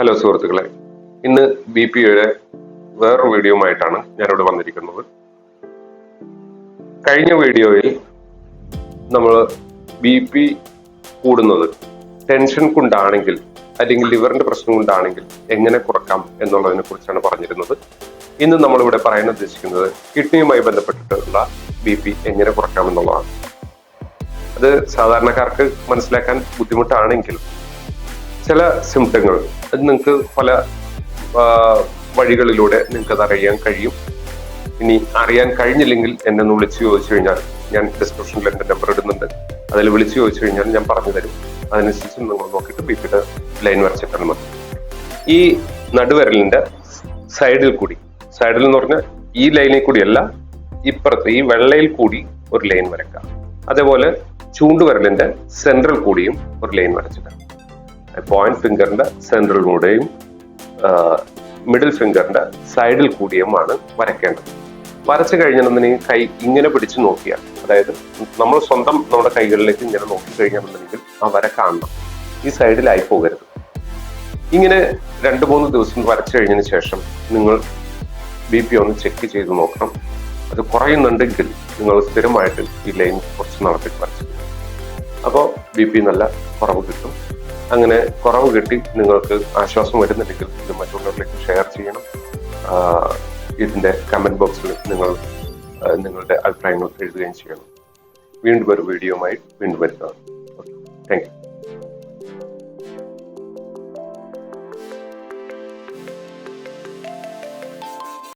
Hello സുഹൃത്തുക്കളെ ഇന്ന് B P യുടെ വേറൊരു വീഡിയോയുമായിട്ടാണ് ഞാനിവിടെ വന്നിരിക്കുന്നത്. കഴിഞ്ഞ വീഡിയോയിൽ നമ്മൾ ബി പി കൂടുന്നത് ടെൻഷൻ കൊണ്ടാണെങ്കിൽ അല്ലെങ്കിൽ ലിവറിന്റെ പ്രശ്നം കൊണ്ടാണെങ്കിൽ എങ്ങനെ കുറക്കാം എന്നുള്ളതിനെ കുറിച്ചാണ് പറഞ്ഞിരുന്നത്. ഇന്ന് നമ്മളിവിടെ പറയാൻ ഉദ്ദേശിക്കുന്നത് കിഡ്നിയുമായി ബന്ധപ്പെട്ടിട്ടുള്ള ബി പി എങ്ങനെ കുറക്കാം എന്നുള്ളതാണ്. അത് സാധാരണക്കാർക്ക് മനസ്സിലാക്കാൻ ബുദ്ധിമുട്ടാണെങ്കിലും ചില സിംറ്റങ്ങൾ അത് നിങ്ങൾക്ക് പല വഴികളിലൂടെ നിങ്ങൾക്ക് അത് അറിയാൻ കഴിയും. ഇനി അറിയാൻ കഴിഞ്ഞില്ലെങ്കിൽ എന്നെ ഒന്ന് വിളിച്ചു ചോദിച്ചു കഴിഞ്ഞാൽ ഞാൻ ഡിസ്ക്രിപ്ഷനിൽ എന്റെ നമ്പർ ഇടുന്നുണ്ട്. അതിൽ വിളിച്ചു ചോദിച്ചു കഴിഞ്ഞാൽ ഞാൻ പറഞ്ഞു തരും. അതിനനുസരിച്ച് നിങ്ങൾ നോക്കിയിട്ട് ബി ലൈൻ വരച്ചിട്ടാൽ മതി. ഈ നടുവിരലിന്റെ സൈഡിൽ കൂടി സൈഡിൽ എന്ന് പറഞ്ഞാൽ ഈ ലൈനിൽ കൂടിയല്ല ഇപ്പുറത്ത് ഈ വെള്ളയിൽ കൂടി ഒരു ലൈൻ വരക്കാം അതേപോലെ ചൂണ്ടുവിരലിന്റെ സെൻട്രൽ കൂടിയും ഒരു ലൈൻ വരച്ചിട്ടാണ് പോയിന്റ് ഫിംഗറിന്റെ സെൻട്രൽ സെൻട്രലിലൂടെയും മിഡിൽ ഫിംഗറിന്റെ സൈഡിൽ കൂടിയുമാണ് വരയ്ക്കേണ്ടത്. വരച്ചു കഴിഞ്ഞിട്ടുണ്ടെങ്കിൽ കൈ ഇങ്ങനെ പിടിച്ചു നോക്കിയാൽ അതായത് നമ്മൾ സ്വന്തം നമ്മുടെ കൈകളിലേക്ക് ഇങ്ങനെ നോക്കി കഴിഞ്ഞിട്ടുണ്ടെങ്കിൽ ആ വര കാണണം. ഈ സൈഡിലായി പോകരുത്. ഇങ്ങനെ രണ്ട് മൂന്ന് ദിവസം വരച്ചു കഴിഞ്ഞതിന് ശേഷം നിങ്ങൾ ബി പി ഒന്ന് ചെക്ക് ചെയ്ത് നോക്കണം. അത് കുറയുന്നുണ്ടെങ്കിൽ നിങ്ങൾ സ്ഥിരമായിട്ട് ഈ ലൈൻ കുറച്ച് നടത്തി വരച്ചു അപ്പോൾ ബി പി നല്ല കുറവ് കിട്ടും. അങ്ങനെ കുറവ് കിട്ടി. നിങ്ങൾക്ക് ആശ്വാസം വരുന്നുണ്ടെങ്കിൽ ഇത് മറ്റുള്ളവരിലേക്ക് ഷെയർ ചെയ്യണം. ഇതിന്റെ കമന്റ് ബോക്സിൽ നിങ്ങൾ നിങ്ങളുടെ അഭിപ്രായങ്ങൾ എഴുതുകയും ചെയ്യണം. വീണ്ടും ഒരു വീഡിയോയുമായി വീണ്ടും വരുന്നതാണ്. Thank you